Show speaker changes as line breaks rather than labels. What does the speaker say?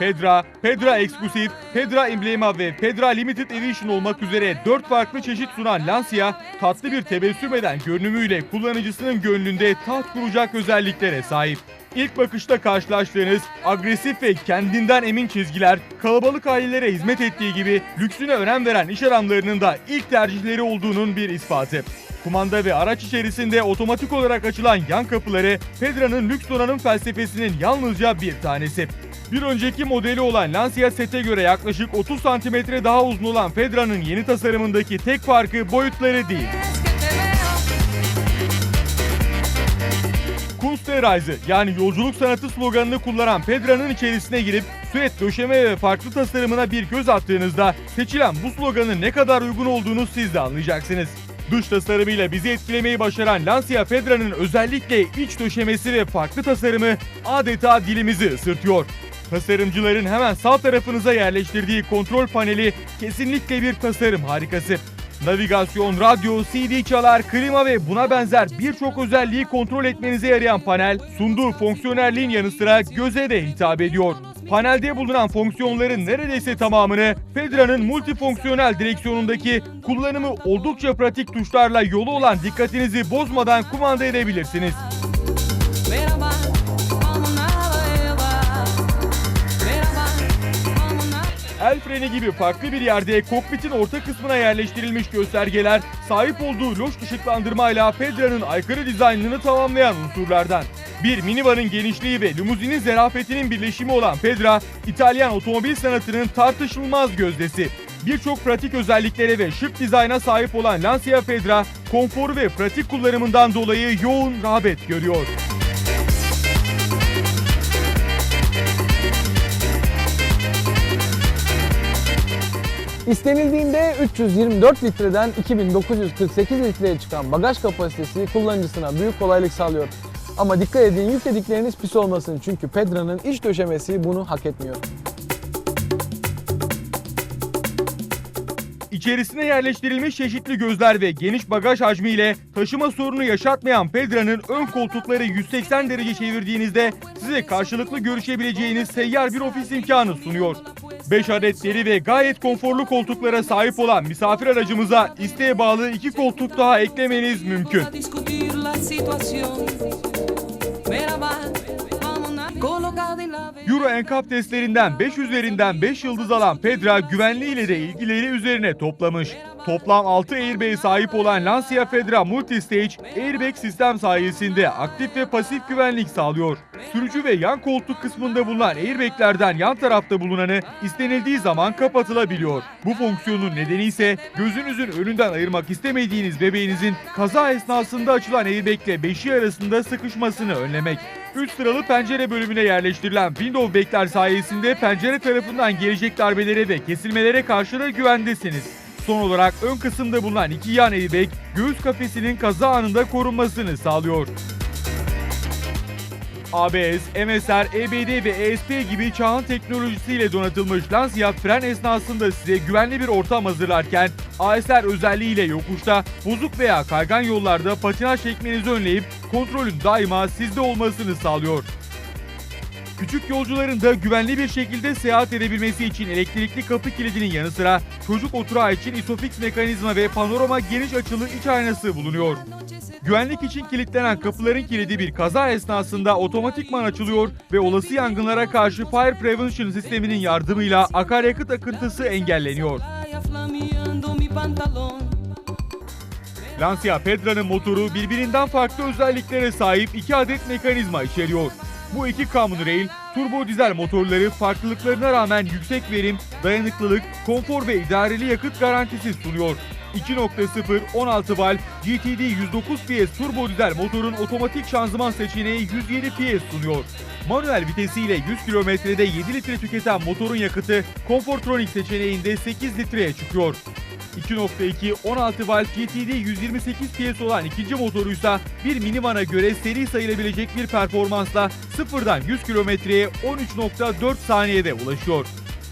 Pedra, Pedra Exclusive, Pedra Emblema ve Pedra Limited Edition olmak üzere 4 farklı çeşit sunan Lancia, tatlı bir tebessüm eden görünümüyle kullanıcısının gönlünde taht kuracak özelliklere sahip. İlk bakışta karşılaştığınız agresif ve kendinden emin çizgiler, kalabalık ailelere hizmet ettiği gibi lüksüne önem veren iş adamlarının da ilk tercihleri olduğunun bir ispatı. Kumanda ve araç içerisinde otomatik olarak açılan yan kapıları Pedra'nın lüks donanım felsefesinin yalnızca bir tanesi. Bir önceki modeli olan Lancia Set'e göre yaklaşık 30 santimetre daha uzun olan Pedra'nın yeni tasarımındaki tek farkı boyutları değil. Kunstreise yani yolculuk sanatı sloganını kullanan Pedra'nın içerisine girip süet döşeme ve farklı tasarımına bir göz attığınızda seçilen bu sloganın ne kadar uygun olduğunu siz de anlayacaksınız. Dış tasarımıyla bizi etkilemeyi başaran Lancia Pedra'nın özellikle iç döşemesi ve farklı tasarımı adeta dilimizi ısırtıyor. Tasarımcıların hemen sağ tarafınıza yerleştirdiği kontrol paneli kesinlikle bir tasarım harikası. Navigasyon, radyo, CD çalar, klima ve buna benzer birçok özelliği kontrol etmenize yarayan panel, sunduğu fonksiyonelliğin yanı sıra göze de hitap ediyor. Panelde bulunan fonksiyonların neredeyse tamamını Fedra'nın multifonksiyonel direksiyonundaki kullanımı oldukça pratik tuşlarla yolu olan dikkatinizi bozmadan kumanda edebilirsiniz. Freni gibi farklı bir yerde kokpitin orta kısmına yerleştirilmiş göstergeler sahip olduğu loş ışıklandırmayla Pedra'nın aykırı dizaynını tamamlayan unsurlardan. Bir minivanın genişliği ve limuzinin zerafetinin birleşimi olan Pedra, İtalyan otomobil sanatının tartışılmaz gözdesi. Birçok pratik özelliklere ve şık dizayna sahip olan Lancia Pedra, konforu ve pratik kullanımından dolayı yoğun rağbet görüyor.
İstenildiğinde 324 litreden 2948 litreye çıkan bagaj kapasitesi kullanıcısına büyük kolaylık sağlıyor. Ama dikkat edin yükledikleriniz pis olmasın çünkü Pedra'nın iç döşemesi bunu hak etmiyor.
İçerisine yerleştirilmiş çeşitli gözler ve geniş bagaj hacmiyle taşıma sorunu yaşatmayan Pedra'nın ön koltukları 180 derece çevirdiğinizde size karşılıklı görüşebileceğiniz seyyar bir ofis imkanı sunuyor. 5 adet deri ve gayet konforlu koltuklara sahip olan misafir aracımıza isteğe bağlı iki koltuk daha eklemeniz mümkün. Euro NCAP testlerinden 5 üzerinden 5 yıldız alan Pedra güvenliğiyle de ilgileri üzerine toplamış. Toplam 6 airbag'e sahip olan Lancia Fedra Multistage airbag sistem sayesinde aktif ve pasif güvenlik sağlıyor. Sürücü ve yan koltuk kısmında bulunan airbaglerden yan tarafta bulunanı istenildiği zaman kapatılabiliyor. Bu fonksiyonun nedeni ise gözünüzün önünden ayırmak istemediğiniz bebeğinizin kaza esnasında açılan airbag beşiği arasında sıkışmasını önlemek. 3 sıralı pencere bölümüne yerleştirilen window backler sayesinde pencere tarafından gelecek darbelere ve kesilmelere karşı da güvendesiniz. Son olarak ön kısımda bulunan iki yan airbag göğüs kafesinin kaza anında korunmasını sağlıyor. ABS, MSR, EBD ve ESP gibi çağın teknolojisiyle donatılmış Lancia fren esnasında size güvenli bir ortam hazırlarken ASR özelliğiyle yokuşta, bozuk veya kaygan yollarda patinaj çekmenizi önleyip kontrolün daima sizde olmasını sağlıyor. Küçük yolcuların da güvenli bir şekilde seyahat edebilmesi için elektrikli kapı kilidinin yanı sıra çocuk oturağı için isofix mekanizma ve panorama geniş açılı iç aynası bulunuyor. Güvenlik için kilitlenen kapıların kilidi bir kaza esnasında otomatikman açılıyor ve olası yangınlara karşı Fire Prevention sisteminin yardımıyla akaryakıt akıntısı engelleniyor. Lancia Pedra'nın motoru birbirinden farklı özelliklere sahip iki adet mekanizma içeriyor. Bu iki common rail, turbo dizel motorları farklılıklarına rağmen yüksek verim, dayanıklılık, konfor ve idareli yakıt garantisi sunuyor. 2.0 16 valv GTD 109 PS turbo dizel motorun otomatik şanzıman seçeneği 107 PS sunuyor. Manuel vitesiyle 100 kilometrede 7 litre tüketen motorun yakıtı Comfortronic seçeneğinde 8 litreye çıkıyor. 2.2 16 valv GTD 128 PS olan ikinci motoruysa bir minivana göre seri sayılabilecek bir performansla sıfırdan 100 kilometreye 13.4 saniyede ulaşıyor.